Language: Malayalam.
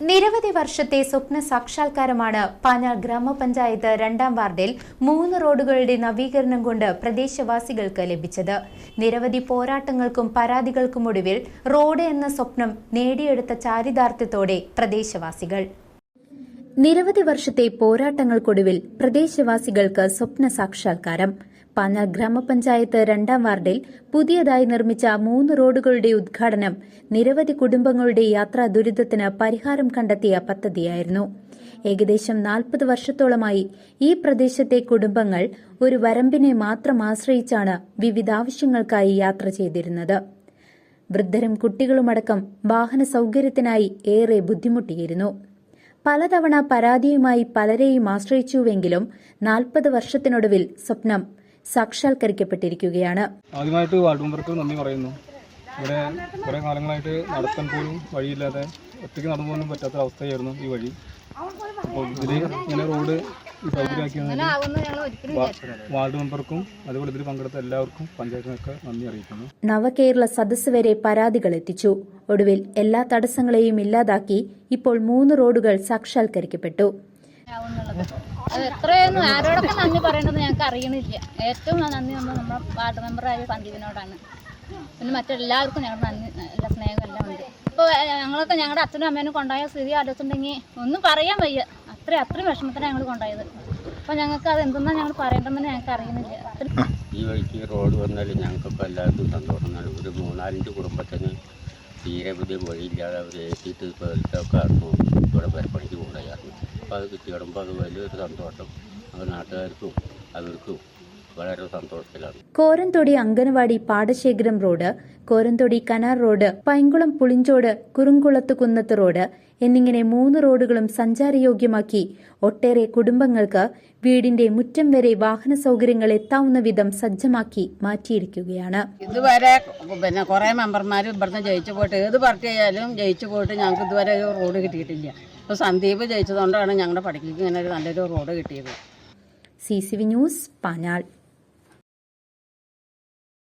നിരവധി വർഷത്തെ സ്വപ്ന സാക്ഷാത്കാരമാണ് പാഞ്ഞാൾ ഗ്രാമപഞ്ചായത്ത് രണ്ടാം വാർഡിൽ മൂന്ന് റോഡുകളുടെ നവീകരണം കൊണ്ട് പ്രദേശവാസികൾക്ക് ലഭിച്ചത്. നിരവധി പോരാട്ടങ്ങൾക്കും പരാതികൾക്കും ഒടുവിൽ റോഡ് എന്ന സ്വപ്നം നേടിയെടുത്ത ചാരിതാർത്ഥ്യത്തോടെ പ്രദേശവാസികൾ. നിരവധി വർഷത്തെ പോരാട്ടങ്ങൾക്കൊടുവിൽ പ്രദേശവാസികൾക്ക് സ്വപ്ന സാക്ഷാത്കാരം. പാഞ്ഞാൾ ഗ്രാമപഞ്ചായത്ത് രണ്ടാം വാർഡിൽ പുതിയതായി നിർമ്മിച്ച മൂന്ന് റോഡുകളുടെ ഉദ്ഘാടനം നിരവധി കുടുംബങ്ങളുടെ യാത്രാ ദുരിതത്തിന് പരിഹാരം കണ്ടെത്തിയ പദ്ധതിയായിരുന്നു. ഏകദേശം നാൽപ്പത് വർഷത്തോളമായി ഈ പ്രദേശത്തെ കുടുംബങ്ങൾ ഒരു വരമ്പിനെ മാത്രം ആശ്രയിച്ചാണ് വിവിധ ആവശ്യങ്ങൾക്കായി യാത്ര ചെയ്തിരുന്നത്. വൃദ്ധരും കുട്ടികളുമടക്കം വാഹന സൗകര്യത്തിനായി ഏറെ ബുദ്ധിമുട്ടിയിരുന്നു. പലതവണ പരാതിയുമായി പലരെയും ആശ്രയിച്ചുവെങ്കിലും നാൽപ്പത് വർഷത്തിനൊടുവിൽ സ്വപ്നം സാക്ഷാത്കരിക്കപ്പെട്ടിരിക്കുകയാണ്. ആദ്യമായിട്ട് വാർഡ് മെമ്പർക്ക് നന്ദി പറയുന്നു. ഇവിടെ കുറേ കാലങ്ങളായിട്ട് നടത്താൻ പോലും വഴിയില്ലാതെ ഒറ്റയ്ക്ക് നടന്നു പോകാനും പറ്റാത്ത അവസ്ഥയായിരുന്നു ഈ വഴി. അപ്പോൾ ഇതിൽ ഇങ്ങനെ റോഡ് വാർഡ് മെമ്പർക്കും അതുപോലെ ഇതിൽ പങ്കെടുത്ത എല്ലാവർക്കും പഞ്ചായത്തിനൊക്കെ നന്ദി അറിയിക്കുന്നു. നവകേരള സദസ് വരെ പരാതികൾ എത്തിച്ചു. ഒടുവിൽ എല്ലാ തടസ്സങ്ങളെയും ഇല്ലാതാക്കി ഇപ്പോൾ മൂന്ന് റോഡുകൾ സാക്ഷാത്കരിക്കപ്പെട്ടു. അത് എത്രയൊന്നും ആരോടൊക്കെ നന്ദി പറയേണ്ടത് ഞങ്ങൾക്ക് അറിയണില്ല. ഏറ്റവും നന്ദി വന്നത് നമ്മുടെ വാർഡ് മെമ്പറായ സന്ദീപിനോടാണ്. പിന്നെ മറ്റെല്ലാവർക്കും ഞങ്ങളുടെ നന്ദി എല്ലാ സ്നേഹം എല്ലാം ഉണ്ട്. ഇപ്പോൾ ഞങ്ങളൊക്കെ ഞങ്ങളുടെ അച്ഛനും അമ്മേനും കൊണ്ടായ സ്ഥിതി ആലോചിച്ചിട്ടുണ്ടെങ്കിൽ ഒന്നും പറയാൻ വയ്യ. അത്രയും അത്രയും വിഷമത്തിനാണ് ഞങ്ങൾ കൊണ്ടായത്. അപ്പോൾ ഞങ്ങൾക്ക് അത് എന്തെന്നാണ് ഞങ്ങൾ പറയേണ്ടതെന്ന് ഞങ്ങൾക്ക് അറിയുന്നില്ല ഈ വഴിക്ക് റോഡ് വന്നാൽ ഞങ്ങൾക്കൊക്കെ എല്ലാവർക്കും സന്തോഷം ഒരു മൂന്നാലഞ്ച് കുടുംബത്തിന് തീരെ പുതിയ വഴിയില്ലാതെ അവർ ഏറ്റിട്ട് പേരിട്ടൊക്കെ ആയിരുന്നു ഇവിടെ പെരപ്പണിക്ക് കൊണ്ടുപോയായിരുന്നു അപ്പോൾ അത് കിട്ടി. കിടമ്പോൾ അത് വലിയൊരു സന്തോഷം. അത് നാട്ടുകാർക്കും അവർക്കും. വളരെ സന്തോഷത്തിലാണ്. Koranthodi anganwadi പാടശേഖരം road Koranthodi canal road Painkulam Pulinchode കുറുങ്കുളത്ത് Kunnath road എന്നിങ്ങനെ മൂന്ന് റോഡുകളും സഞ്ചാരയോഗ്യമാക്കി ഒട്ടേറെ കുടുംബങ്ങൾക്ക് വീടിന്റെ മുറ്റം വരെ വാഹന സൗകര്യങ്ങൾ എത്താവുന്ന വിധം സജ്ജമാക്കി മാറ്റിയിരിക്കുകയാണ്. ഇതുവരെ പിന്നെ കുറെ മെമ്പർമാർ ഇവിടുന്ന് ജയിച്ചു പോയിട്ട് ഏത് പാർട്ടി ആയാലും ജയിച്ചു പോയിട്ട് ഞങ്ങൾക്ക് ഇതുവരെ ഒരു റോഡ് കിട്ടിയിട്ടില്ല. ഇപ്പോൾ സന്ദീപ് ജയിച്ചതുകൊണ്ടാണ് ഞങ്ങളുടെ പഠിക്ക് ഇങ്ങനെ ഒരു നല്ലൊരു റോഡ് കിട്ടിയത്. C C V news പാനാൾ